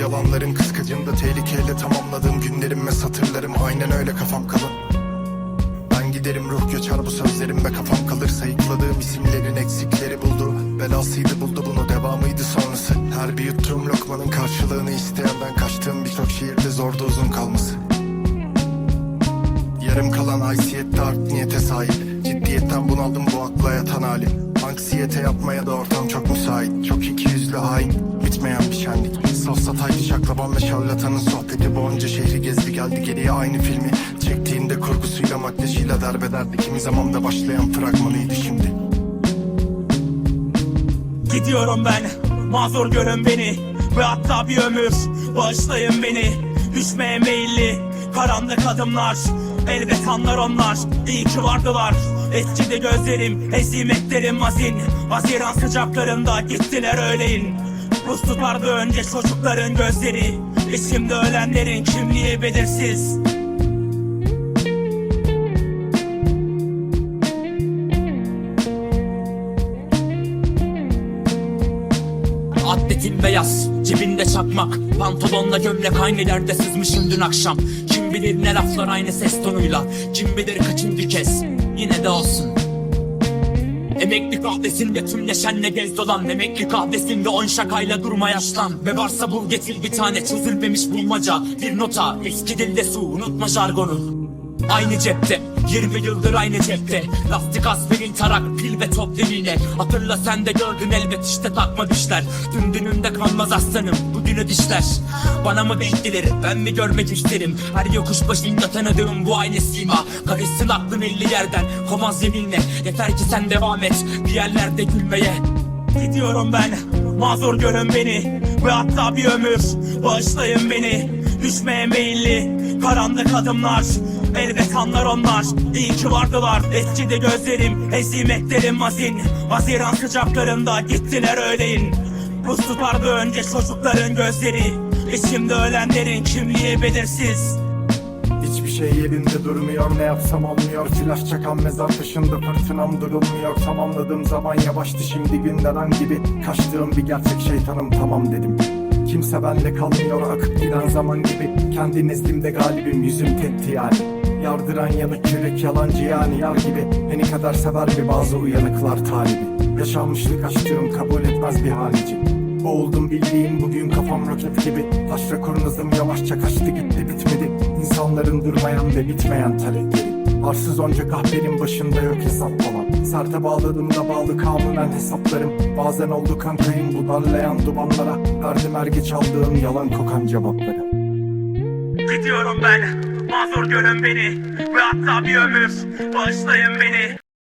Yalanların kıskacında tehlikeyle tamamladığım günlerim ve satırlarım. Aynen öyle kafam kalın. Ben giderim ruh göçer bu sözlerim ve kafam kalır Sayıkladığım isimlerin eksikleri buldu. Belasıydı buldu bunu devamıydı sonrası. Her bir yuttuğum lokmanın karşılığını isteyenden Kaçtığım birçok şiirde zordu uzun kalması. Yarım kalan haysiyette art niyete sahip Ciddiyetten bunaldım bu akla yatan halim. Anksiyete yapmaya da ortam çok müsait Çok ikiyüzlü hain. Bitmeyen bir şenlik. Safsataycı şaklaban ve şarlatanın sohbeti Boğunca şehri gezdi geldi geriye aynı filmi. Çektiğinde kurgusuyla makyajıyla derbederdi Kimi zaman da başlayan fragmanıydı şimdi. Gidiyorum ben mazur görün beni. Ve hatta bir ömür bağışlayın beni. Düşmeye meyilli karanlık adımlar. Elbet anlar onlar. İyi ki vardılar Eskidi gözlerim ezimetlerim mazin Haziran sıcaklarında gittiler öğleyin. Buz tutardı önce çocukların gözleri. Şimdi ölenlerin kimliği belirsiz. Atletin beyaz, cebinde çakmak. Pantolonla gömlek aynı yerde sızmışım dün akşam. Kim bilir ne laflar aynı ses tonuyla. Kim bilir kaçıncı kez Yine de olsun. Emekli kahvesinde tüm neşenle gez dolan. Emekli kahvesinde on şakayla durma yaşlan. Ve varsa bul getir bir tane çözülmemiş bulmaca. Bir nota eski dilde su unutma jargonu. Aynı cepte 20 yıldır aynı cepte Lastik aspirin tarak pil ve top deliğine Hatırla sen de gördün elbet işte takma düşler Dün dününde kalmaz aslanım bugünü dişler Bana mı gelir ben mi görmek isterim? Her yokuş başında tanıdığım bu aynı sima. Karışsın aklın elli yerden komaz yeminle. Yeter ki sen devam et bir yerlerde gülmeye. Gidiyorum ben mazur görün beni. Ve hatta bir ömür bağışlayın beni Düşmeye meyilli karanlık adımlar. Elbet anlar onlar. İyi ki vardılar. Eskidi gözlerim ezimetlerim mazin Haziran sıcaklarında gittiler öğleyin. Buz tutardı önce çocukların gözleri. Şimdi ölenlerin kimliği belirsiz. Hiçbir şey yerinde durmuyor ne yapsam olmuyor. Flash çakan mezar taşında fırtınam durulmuyor. Tamamladığım zaman yavaştı şimdi günden gibi. Kaçtığım bir gerçek şeytanım tamam dedim Kimse bende kalmıyor akıp giden zaman gibi. Kendi nezdimde galibim yüzüm tetti yani Yardıran yanık yürek yalancı yani yar gibi. Beni kadar sever bir bazı uyanıklar talibi. Yaşanmışlık açtığım kabul etmez bir halici. Boğuldum bildiğin bugün kafam roket gibi. Taş rekorunuzum yavaşça kaçtı gitti bitmedi. İnsanların durmayan ve bitmeyen talepleri. Arsız onca kahvenin başında yok hesap falan Serte bağladığımda bağlı kanunen hesaplarım. Bazen oldu kankayım bu darlayan dumanlara. Verdim er geç aldığım yalan kokan cevapları. Gidiyorum ben. Mazur görün beni. Ve hatta bir ömür. Bağışlayın beni